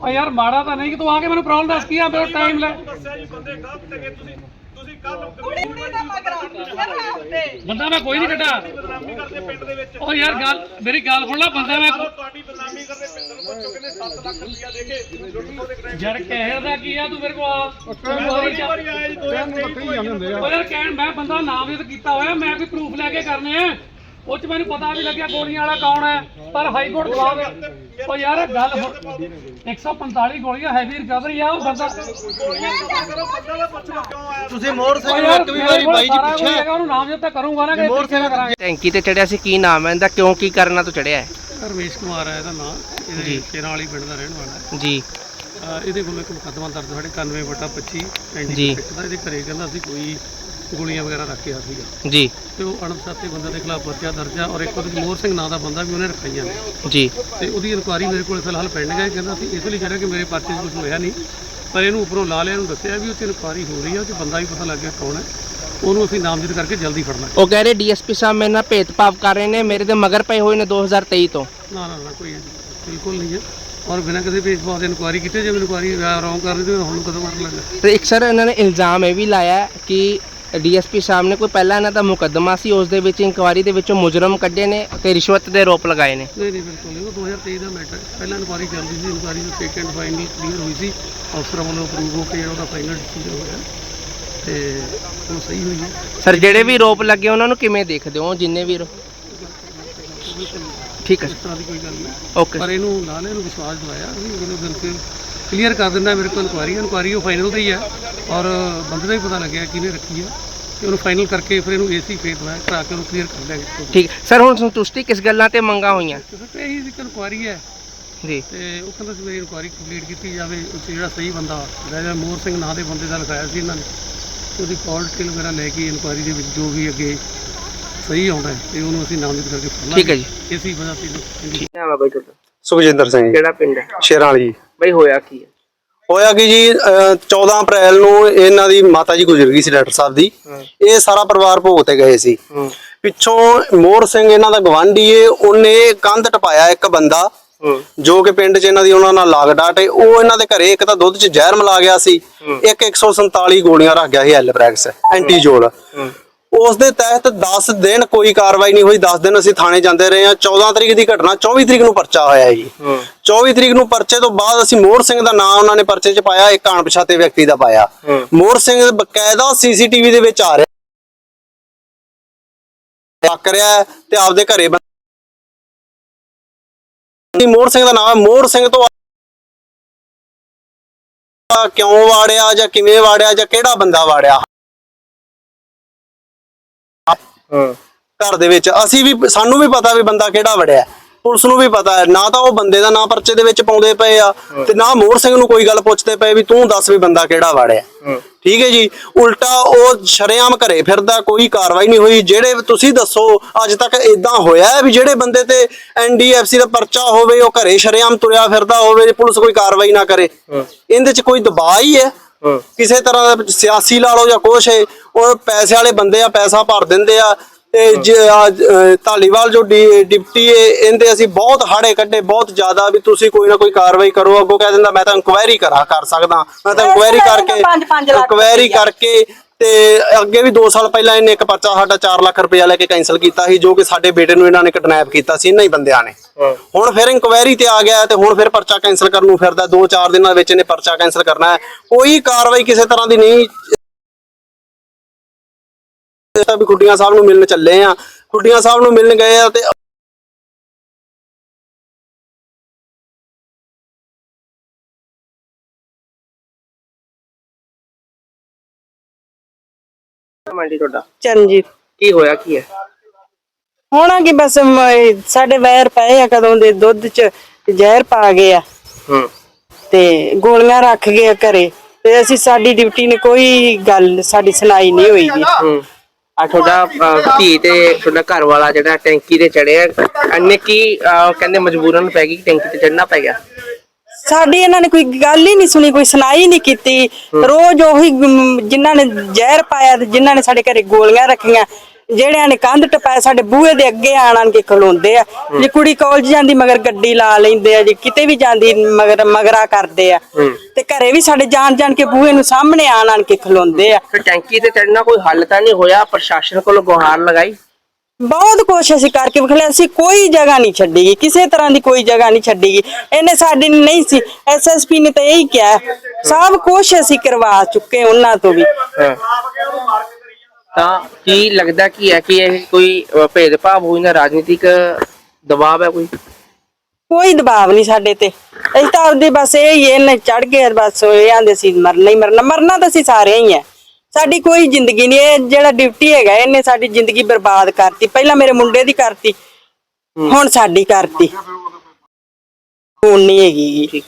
ਮਾੜਾ ਤਾਂ ਨਹੀਂ ਕਿ ਤੂੰ ਆ ਕੇ ਮੈਨੂੰ ਪ੍ਰੋਬਲਮ ਦੱਸ ਕੀ ਆ ਮੇਰਾ ਟਾਈਮ ਲੈ। ਦੱਸਿਆ ਜੀ ਬੰਦੇ ਗਲਤ ਹੈਗੇ ਤੁਸੀਂ ਤੁਸੀਂ ਕੱਲ ਕੁੜੀ ਕੁੜੀ ਦਾ ਮਗਰਾ ਫਿਰ ਹਫ਼ਤੇ ਬੰਦਾ ਮੈਂ ਕੋਈ ਨਹੀਂ ਕੱਢਾ ਬਦਨਾਮੀ ਕਰਦੇ ਪਿੰਡ ਦੇ ਵਿੱਚ। ਉਹ ਯਾਰ ਗੱਲ ਮੇਰੀ ਗੱਲ ਸੁਣ ਲੈ ਬੰਦਾ ਮੈਂ ਤੁਹਾਡੀ ਬਦਨਾਮੀ ਕਰਦੇ ਪਿੰਡ ਨੂੰ ਪੁੱਛੋ ਕਿੰਨੇ 7 ਲੱਖ ਰੁਪਇਆ ਦੇ ਕੇ ਲੁੱਟ ਦੇ ਕਰਾਏ ਯਾਰ ਕਹਿਰ ਦਾ ਕੀ ਆ ਤੂੰ ਮੇਰੇ ਕੋਲ ਆ? ਵਾਰੀ ਵਾਰੀ ਆਇਆ ਜੀ 2023 ਉਹ ਯਾਰ ਕਹਿਣ ਮੈਂ ਬੰਦਾ ਨਾਮਜ਼ਦ ਕੀਤਾ ਹੋਇਆ ਮੈਂ ਵੀ ਪ੍ਰੂਫ ਲੈ ਕੇ ਕਰਨੇ ਆ। ਉਹ ਚ ਮੈਨੂੰ ਪਤਾ ਵੀ ਲੱਗਿਆ ਗੋਲੀਆਂ ਵਾਲਾ ਕੌਣ ਹੈ ਪਰ ਹਾਈ ਕੋਰਟ ਜਵਾਬ ਉਹ ਯਾਰ ਗੱਲ ਹੁਣ 145 ਗੋਲੀਆਂ ਹੈਵੀ ਰਿਕਵਰੀ ਆ ਉਹ ਬੰਦਾ ਤੁਸੀਂ ਮੋਰ ਸਿੰਘ ਉਹ ਨੂੰ ਇੱਕ ਵੀ ਵਾਰੀ ਬਾਈ ਜੀ ਪੁੱਛਿਆ ਉਹਨੂੰ ਨਾਮਜ਼ਦ ਤਾਂ ਕਰੂੰਗਾ ਨਾ ਕਿ ਤਰੀਕੇ ਨਾਲ ਕਰਾਂਗੇ। ਟੈਂਕੀ ਤੇ ਚੜਿਆ ਸੀ ਕੀ ਨਾਮ ਹੈ ਇਹਦਾ ਕਿਉਂ ਕੀ ਕਰਨਾ ਤੋਂ ਚੜਿਆ ਹੈ? ਰਮੇਸ਼ ਕੁਮਾਰ ਹੈ ਇਹਦਾ ਨਾਮ ਇਹਦੇ ਸ਼ੇਰਾਂ ਵਾਲੀ ਪਿੰਡ ਦਾ ਰਹਿਣ ਵਾਲਾ ਹੈ। ਜੀ। ਅਹ ਇਹਦੇ ਕੋਲ ਇੱਕ ਮੁਕੱਦਮਾ ਦਰਜ ਸਾਡੇ 91 ਵਟਾ 25 ਜੀ। ਦਾ ਇਹਦੇ ਘਰੇ ਕਹਿੰਦਾ ਸੀ ਕੋਈ ਗੋਲੀਆਂ ਵਗੈਰਾ ਰੱਖਿਆ ਸੀਗਾ। ਜੀ। ਤੇ ਉਹ ਅਣਪਛਾਤੇ ਬੰਦੇ ਦੇ ਖਿਲਾਫ ਪਰਚਾ ਦਰਜ ਆ ਔਰ ਇੱਕ ਉਹਦੇ ਮੋਹਰ ਸਿੰਘ ਨਾਂ ਦਾ ਬੰਦਾ ਵੀ ਉਹਨੇ ਰਖਾਈਆਂ ਨੇ। ਜੀ। ਤੇ ਉਹਦੀ ਇਨਕੁਆਰੀ ਮੇਰੇ ਕੋਲ ਫਿਲਹਾਲ ਪੈਂਡਿੰਗ ਹੈ ਕਹਿੰਦਾ ਸੀ ਇਸ ਲਈ ਜਿਹੜਾ ਕਿ ਮੇਰੇ ਪਰਚੇ 'ਚ ਕੁਝ ਹੋਇਆ ਨਹੀਂ ਪਰ ਇਹਨੂੰ ਉੱਪਰੋਂ ਲਾ ਲਿਆ ਇਹਨੂੰ ਦੱਸਿਆ ਵੀ ਉੱਥੇ ਇਨਕੁਆਰੀ ਹੋ ਰਹੀ ਹੈ ਉਹ 'ਚ ਬੰਦਾ ਵੀ ਪਤਾ ਲੱਗ ਗਿਆ ਕੌਣ ਹੈ। ਉਹਨੂੰ ਅਸੀਂ ਨਾਮਜ਼ਦ ਕਰਕੇ ਜਲਦੀ ਫੜਨਾ। ਉਹ ਕਹਿ ਰਹੇ ਡੀਐਸਪੀ ਸਾਹਿਬ ਮੇਰੇ ਨਾਲ ਭੇਦਭਾਵ ਕਰ ਰਹੇ ਨੇ ਮੇਰੇ ਤੇ ਮਗਰ ਪਏ ਹੋਏ ਨੇ 2023 ਤੋਂ। ਨਾ ਨਾ ਨਾ ਕੋਈ ਬਿਲਕੁਲ ਨਹੀਂ ਹੈ। ਔਰ ਬਿਨਾਂ ਕਿਸੇ ਭੇਦਭਾਵ ਦੇ ਇਨਕੁਆਰੀ ਕੀਤੇ ਜੇ ਇਨਕੁਆਰੀ ਰੌਂਗ ਕਰ ਰਹੀ ਤੇ ਹੁਣ ਕਦੋਂ ਮਰ ਲੱਗਾ ਤੇ ਇੱਕ ਸਰ ਇਹਨਾਂ ਨੇ ਇਲਜ਼ਾਮ ਇਹ ਵੀ ਲਾਇਆ ਕਿ ਡੀਐਸਪੀ ਸਾਹਿਬ ਨੇ ਕੋਈ ਪਹਿਲਾਂ ਇਹਨਾਂ ਦਾ ਮੁਕੱਦਮਾ ਸੀ ਉਸ ਦੇ ਵਿੱਚ ਇਨਕੁਆਰੀ ਦੇ ਵਿੱਚੋਂ ਮੁਜਰਮ ਕੱਢੇ ਨੇ ਤੇ ਰਿਸ਼ਵਤ ਦੇ ਆਰੋਪ ਲਗਾਏ ਨੇ। ਨਹੀਂ ਨਹੀਂ ਬਿਲਕੁਲ ਉਹ 2023 ਦਾ ਮੈਟਰ ਪਹਿਲਾਂ ਇਨਕੁਆਰੀ ਚੱਲਦੀ ਸੀ ਇਨਕੁਆਰੀ ਨੂੰ ਸੈਕੰਡ ਫਾਈਨਲੀ ਕਲੀਅਰ ਹੋਈ ਸੀ। ਅਫਸਰਾਂ ਵੱਲੋਂ ਅਪਰੂਵ ਹੋ ਕੇ ਜਿਹੜਾ ਉਹਦਾ ਫਾਈਨਲ ਡਿਸੀਜਨ ਹੋਇਆ। ਤੇ ਉਹ ਸਹੀ ਹੋਈ ਹੈ। ਸਰ ਜਿਹੜੇ ਵੀ ਆਰੋਪ ਲੱਗੇ ਉਹਨਾਂ ਨੂੰ ਕਿਵੇਂ ਦੇਖਦੇ ਹੋ? ਜਿੰਨੇ ਵੀ ਠੀਕ ਹੈ ਇਸ ਤਰ੍ਹਾਂ ਦੀ ਕੋਈ ਗੱਲ ਨਹੀਂ। ਓਕੇ ਪਰ ਇਹਨੂੰ ਨਾਲ ਇਹਨੂੰ ਵਿਸ਼ਵਾਸ ਦਿਵਾਇਆ। ਵੀ ਉਹਨੂੰ ਬਿਲਕੁਲ ਕਲੀਅਰ ਕਰ ਦਿੰਦਾ ਮੇਰੇ ਕੋਲ ਇਨਕੁਆਰੀ ਇਨਕੁਆਰੀ ਉਹ ਫਾਈਨਲ ਤੇ ਹੀ ਹੈ। ਔਰ ਬੰਦੇ ਦਾ ਵੀ ਪਤਾ ਲੱਗਿਆ ਕਿਹਨੇ ਰੱਖੀ ਹੈ। ਤੇ ਉਹਨੂੰ ਫਾਈਨਲ ਕਰਕੇ ਫਿਰ ਇਹਨੂੰ ਏਸੀ ਫੇਰ ਦਵਾਇਆ ਕਰਾ ਕੇ ਉਹਨੂੰ ਕਲੀਅਰ ਕਰ ਦਿਆਂਗੇ। ਠੀਕ। ਸਰ ਹੁਣ ਸੰਤੁਸ਼ਟੀ ਕਿਸ ਗੱਲਾਂ ਤੇ ਮੰਗਾ ਹੋਈਆਂ? ਤੇ ਇਹੀ ਇੱਕ ਇਨਕੁਆਰੀ ਹੈ। ਜੀ। ਤੇ ਉਹ ਕਹਿੰਦਾ ਸੀ ਮੇਰੀ ਇਨਕੁਆਰੀ ਕੰਪਲੀਟ ਕੀਤੀ ਜਾਵੇ ਉਹ 'ਚ ਜਿਹੜਾ ਸਹੀ ਬੰਦਾ ਜਿਹੜਾ ਮੋਹਰ ਸਿੰਘ ਨਾਂ ਦੇ ਬੰਦੇ ਦਾ ਲਿਖਾਇਆ ਸੀ ਇਹਨਾਂ ਨੇ। ਉਹਦੀ ਕਾਲ ਡਿਟੇਲ ਵਗੈਰਾ ਲੈ ਕੇ ਇਨਕੁਆਰੀ ਦੇ ਵਿੱਚ ਜੋ ਵੀ ਅੱਗੇ ਸਹੀ ਆਉਂਦਾ ਹੈ ਤੇ ਉਹਨੂੰ ਅਸੀਂ ਨਾਮਜ਼ਦ ਕਰਕੇ ਫੜਨਾ ਠੀਕ ਹੈ ਜੀ। ਇਸੀ ਵਜ੍ਹਾ ਤੇ ਨਾਮ ਹੈ ਬਾਈ ਤੁਹਾਡਾ? ਸੁਖਜਿੰਦਰ ਸਿੰਘ ਜੀ, ਕਿਹੜਾ ਪਿੰਡ ਹੈ? ਸ਼ੇਰਾਂ ਵਾਲੀ ਬਈ ਹੋਇਆ ਕੀ ਹੈ? ਹੋਇਆ ਕਿ ਜੀ ਅਹ, 14 ਅਪ੍ਰੈਲ ਨੂੰ ਇਹਨਾਂ ਦੀ ਮਾਤਾ ਜੀ ਗੁਜ਼ਰ ਗਈ ਸੀ ਡਾਕਟਰ ਸਾਹਿਬ ਦੀ। ਇਹ ਸਾਰਾ ਪਰਿਵਾਰ ਭੋਗ ਤੇ ਗਏ ਸੀ। ਪਿੱਛੋਂ ਮੋਹਰ ਸਿੰਘ ਇਹਨਾਂ ਦਾ ਗਵਾਂਢੀ ਏ ਉਹਨੇ ਕੰਧ ਟਪਾਇਆ ਇੱਕ ਬੰਦਾ ਜੋ ਕਿ ਪਿੰਡ 'ਚ ਇਹਨਾਂ ਦੀ ਉਹਨਾਂ ਨਾਲ ਲਾਗ ਡਾਟ ਏ ਉਹ ਇਹਨਾਂ ਦੇ ਘਰੇ ਇੱਕ ਤਾਂ ਦੁੱਧ 'ਚ ਜ਼ਹਿਰ ਮਿਲਾ ਗਿਆ ਸੀ। ਇੱਕ 147 ਗੋਲੀਆਂ ਰੱਖ ਗਿਆ ਸੀ ਐਲਬ੍ਰੈਕਸ ਐਂਟੀਜੋਲ ਉਸ ਦੇ ਤਹਿਤ 10 ਦਿਨ ਕੋਈ ਕਾਰਵਾਈ ਨਹੀਂ ਹੋਈ 10 ਦਿਨ ਅਸੀਂ ਥਾਣੇ ਜਾਂਦੇ ਰਹੇ ਹਾਂ। 14 ਤਰੀਕ ਦੀ ਘਟਨਾ 24 ਤਰੀਕ ਨੂੰ ਪਰਚਾ ਹੋਇਆ ਹੈ। ਜੀ 24 ਤਰੀਕ ਨੂੰ ਪਰਚੇ ਤੋਂ ਬਾਅਦ ਅਸੀਂ ਮੋਹਰ ਸਿੰਘ ਦਾ ਨਾਮ ਉਹਨਾਂ ਨੇ ਪਰਚੇ 'ਚ ਪਾਇਆ ਇੱਕ ਅਣਪਛਾਤੇ ਵਿਅਕਤੀ ਦਾ ਪਾਇਆ। ਮੋਹਰ ਸਿੰਘ ਬਕਾਇਦਾ ਸੀਸੀਟੀਵੀ ਦੇ ਵਿੱਚ ਆ ਰਿਹਾ। ਲੱਕ ਰਿਹਾ ਤੇ ਆਪਦੇ ਘਰੇ ਮੋਹਰ ਸਿੰਘ ਦਾ ਨਾਮ ਹੈ। ਮੋਹਰ ਸਿੰਘ ਤੋਂ ਕਿਉਂ ਵਾੜਿਆ ਜਾਂ ਕਿਵੇਂ ਵਾੜਿਆ ਜਾਂ ਕਿਹੜਾ ਬੰਦਾ ਵਾੜਿਆ? ਘਰ ਦੇ ਵਿੱਚ। ਅਸੀਂ ਵੀ ਸਾਨੂੰ ਵੀ ਪਤਾ ਵੀ ਬੰਦਾ ਕਿਹੜਾ ਵੜਿਆ ਪੁਲਿਸ ਨੂੰ ਵੀ ਪਤਾ ਹੈ। ਨਾ ਤਾਂ ਉਹ ਬੰਦੇ ਦਾ ਨਾਂ ਪਰਚੇ ਦੇ ਵਿੱਚ ਪਾਉਂਦੇ ਪਏ ਆ ਤੇ ਨਾ ਮੋਹਰ ਸਿੰਘ ਨੂੰ ਕੋਈ ਗੱਲ ਪੁੱਛਦੇ ਪਏ ਵੀ ਤੂੰ ਦੱਸ ਵੀ ਬੰਦਾ ਕਿਹੜਾ ਵੜਿਆ ਠੀਕ ਹੈ ਜੀ? ਉਲਟਾ ਉਹ ਸ਼ਰੇਆਮ ਘਰੇ ਫਿਰਦਾ ਕੋਈ ਕਾਰਵਾਈ ਨਹੀਂ ਹੋਈ। ਜਿਹੜੇ ਤੁਸੀਂ ਦੱਸੋ ਅੱਜ ਤੱਕ ਇਦਾਂ ਹੋਇਆ ਵੀ ਜਿਹੜੇ ਬੰਦੇ ਤੇ ਐਨਡੀਐਫਸੀ ਦਾ ਪਰਚਾ ਹੋਵੇ ਉਹ ਘਰੇ ਸ਼ਰੇਆਮ ਤੁਰਿਆ ਫਿਰਦਾ ਹੋਵੇ ਪੁਲਿਸ ਕੋਈ ਕਾਰਵਾਈ ਨਾ ਕਰੇ। ਇਹਦੇ 'ਚ ਕੋਈ ਦਬਾਅ ਹੀ ਹੈ। ਕਿਸੇ ਤਰ੍ਹਾਂ ਦਾ ਸਿਆਸੀ ਲਾ ਲਓ ਜਾਂ ਕੁਛ ਹੈ। ਉਹ ਪੈਸੇ ਵਾਲੇ ਬੰਦੇ ਆ ਪੈਸਾ ਭਰ ਦਿੰਦੇ ਆ। ਤੇ ਜ- ਆ, ਅ, ਧਾਲੀਵਾਲ ਜੋ ਡਿਪਟੀ ਹੈ ਇਹਦੇ ਅਸੀਂ ਬਹੁਤ ਹਾੜੇ ਕੱਢੇ ਬਹੁਤ ਜ਼ਿਆਦਾ ਵੀ ਤੁਸੀਂ ਕੋਈ ਨਾ ਕੋਈ ਕਾਰਵਾਈ ਕਰੋ। ਅੱਗੋਂ ਕਹਿ ਦਿੰਦਾ ਮੈਂ ਤਾਂ ਇਨਕੁਆਇਰੀ ਕਰਾ ਕਰ ਸਕਦਾ। ਮੈਂ ਤਾਂ ਇਨਕੁਆਇਰੀ ਕਰਕੇ ਇਨਕੁਆਇਰੀ ਕਰਕੇ ਤੇ ਅੱਗੇ ਵੀ 2 ਸਾਲ ਪਹਿਲਾਂ ਇਹਨੇ ਇੱਕ ਪਰਚਾ ਸਾਡਾ 4 ਲੱਖ ਰੁਪਇਆ ਲੈ ਕੇ ਕੈਨਸਲ ਕੀਤਾ ਸੀ ਜੋ ਕਿ ਸਾਡੇ ਬੇਟੇ ਨੂੰ ਇਹਨਾਂ ਨੇ ਕਿਡਨੈਪ ਕੀਤਾ ਸੀ ਇਹਨਾਂ ਹੀ ਬੰਦਿਆਂ ਨੇ। ਹੁਣ ਫਿਰ ਇਨਕੁਆਇਰੀ ਤੇ ਆ ਗਿਆ ਤੇ ਹੁਣ ਫਿਰ ਪਰਚਾ ਕੈਨਸਲ ਕਰਨ ਨੂੰ ਫਿਰਦਾ। 2-4 ਦਿਨਾਂ ਵਿੱਚ ਇਹਨੇ ਪਰਚਾ ਕੈਨਸਲ ਕਰਨਾ ਹੈ। ਕੋਈ ਕਾਰਵਾਈ ਕਿਸੇ ਤਰ੍ਹਾਂ ਦੀ ਨਹੀਂ ਤਾਂ ਵੀ ਖੁੱਡੀਆਂ ਸਾਹਿਬ ਨੂੰ ਮਿਲਣ ਚੱਲੇ ਆ। ਖੁੱਡੀਆਂ ਸਾਹਿਬ ਨੂੰ ਮਿਲਣ ਗਏ ਆ ਤੇ ਮੰਡੀ ਤੁਹਾਡਾ? ਚਰਨਜੀਤ। ਕੀ ਹੋਇਆ ਕੀ ਹੈ? ਹੋਣਾ ਕਿ ਬਸ ਮ- ਸਾਡੇ ਵੈਰ ਪਏ ਆ ਕਦੋਂ ਦੇ ਦੁੱਧ ਚ ਜ਼ਹਿਰ ਪਾ ਗਏ ਆ। ਹੂੰ। ਤੇ ਗੋਲੀਆਂ ਰੱਖ ਗਏ ਆ ਘਰੇ। ਤੇ ਅਸੀਂ ਸਾਡੀ ਡਿਊਟੀ ਨੇ ਕੋਈ ਗੱਲ ਸਾਡੀ ਸੁਣਾਈ ਨਹੀਂ ਹੋਈ ਜੀ। ਹੂੰ। ਆ ਤੁਹਾਡਾ ਅਹ, ਧੀ ਤੇ ਤੁਹਾਡਾ ਘਰ ਵਾਲਾ ਜਿਹੜਾ ਟੈਂਕੀ ਤੇ ਚੜਿਆ ਅੰਨੇ ਕੀ ਅਹ, ਕਹਿੰਦੇ ਮਜਬੂਰਨ ਪੈ ਗਈ ਕਿ ਟੈਂਕੀ ਤੇ ਚੜਨਾ ਪੈ ਗਿਆ? ਸਾਡੀ ਇਹਨਾਂ ਨੇ ਕੋਈ ਗੱਲ ਹੀ ਨਹੀਂ ਸੁਣੀ ਕੋਈ ਸੁਣਾਈ ਨਹੀਂ ਕੀਤੀ। ਰੋਜ਼ ਉਹੀ ਮ, ਜਿਨ੍ਹਾਂ ਨੇ ਜ਼ਹਿਰ ਪਾਇਆ ਤੇ ਜਿਨ੍ਹਾਂ ਨੇ ਸਾਡੇ ਘਰੇ ਗੋਲੀਆਂ ਰੱਖੀਆਂ ਜਿਹੜਿਆਂ ਨੇ ਕੰਧ ਟਪਾਇਆ ਸਾਡੇ ਬੂਹੇ ਦੇ ਅੱਗੇ ਆਣ ਆਣ ਕੇ ਖਲੋਂਦੇ ਆ। ਜੇ ਕੁੜੀ ਕਾਲਜ ਜਾਂਦੀ ਮਗਰ ਗੱਡੀ ਲਾ ਲੈਂਦੇ ਆ ਜੇ ਕਿਤੇ ਵੀ ਜਾਂਦੀ ਮਗਰ ਮਗਰਾ ਕਰਦੇ ਆ। ਤੇ ਘਰੇ ਵੀ ਸਾਡੇ ਜਾਣ ਜਾਣ ਕੇ ਬੂਹੇ ਨੂੰ ਸਾਹਮਣੇ ਆਣ ਆਣ ਕੇ ਖਲੋਂਦੇ ਆ। ਫਿਰ ਟੈਂਕੀ ਤੇ ਚੜਨਾ ਕੋਈ ਹੱਲ ਤਾਂ ਨਹੀਂ ਹੋਇਆ? ਪ੍ਰਸ਼ਾਸਨ ਕੋਲੋਂ ਗੁਹਾਰ ਲਗਾਈ? ਬਹੁਤ ਕੁਛ ਅਸੀਂ ਕਰਕੇ ਵਿਖਲੇ ਅਸੀਂ ਕੋਈ ਜਗ੍ਹਾ ਨਹੀਂ ਛੱਡੀਗੀ। ਕਿਸੇ ਤਰ੍ਹਾਂ ਦੀ ਕੋਈ ਜਗ੍ਹਾ ਨਹੀਂ ਛੱਡੀਗੀ। ਇਹਨੇ ਸਾਡੀ ਨਹੀਂ ਸੀ। ਐਸਐਸਪੀ ਨੇ ਤਾਂ ਇਹੀ ਕਿਹਾ। ਸਭ ਕੁਛ ਅਸੀਂ ਕਰਵਾ ਚੁੱਕੇ ਉਹਨਾਂ ਤੋਂ ਵੀ। ਤਾਂ ਕੀ ਲੱਗਦਾ ਕੀ ਹੈ ਕਿ ਇਹ ਕੋਈ ਅ, ਭੇਦਭਾਵ ਹੋਈ ਨਾ ਰਾਜਨੀਤਿਕ ਦਬਾਅ ਹੈ ਕੋਈ? ਕੋਈ ਦਬਾਅ ਨਹੀਂ ਸਾਡੇ ਤੇ। ਅਸੀਂ ਤਾਂ ਆਪਦੇ ਬਸ ਇਹ ਹੀ ਇਹਨੇ ਚੜ ਗਏ ਬਸ ਇਹ ਆਂਦੇ ਸੀ ਮਰਨਾ ਹੀ ਮਰਨਾ। ਮਰਨਾ ਤਾਂ ਅਸੀਂ ਸਾਰੇ ਹੀ ਆ ਸਾਡੀ ਕੋਈ ਜ਼ਿੰਦਗੀ ਨਹੀਂ ਇਹ ਜਿਹੜਾ ਡਿਊਟੀ ਹੈਗਾ ਇਹਨੇ ਸਾਡੀ ਜ਼ਿੰਦਗੀ ਬਰਬਾਦ ਕਰਤੀ। ਪਹਿਲਾਂ ਮੇਰੇ ਮੁੰਡੇ ਦੀ ਕਰਤੀ ਹੁਣ ਸਾਡੀ ਕਰਤੀ। ਹੁਣ ਨਹੀਂ ਹੈਗੀ। ਗੀ। ਠੀਕ।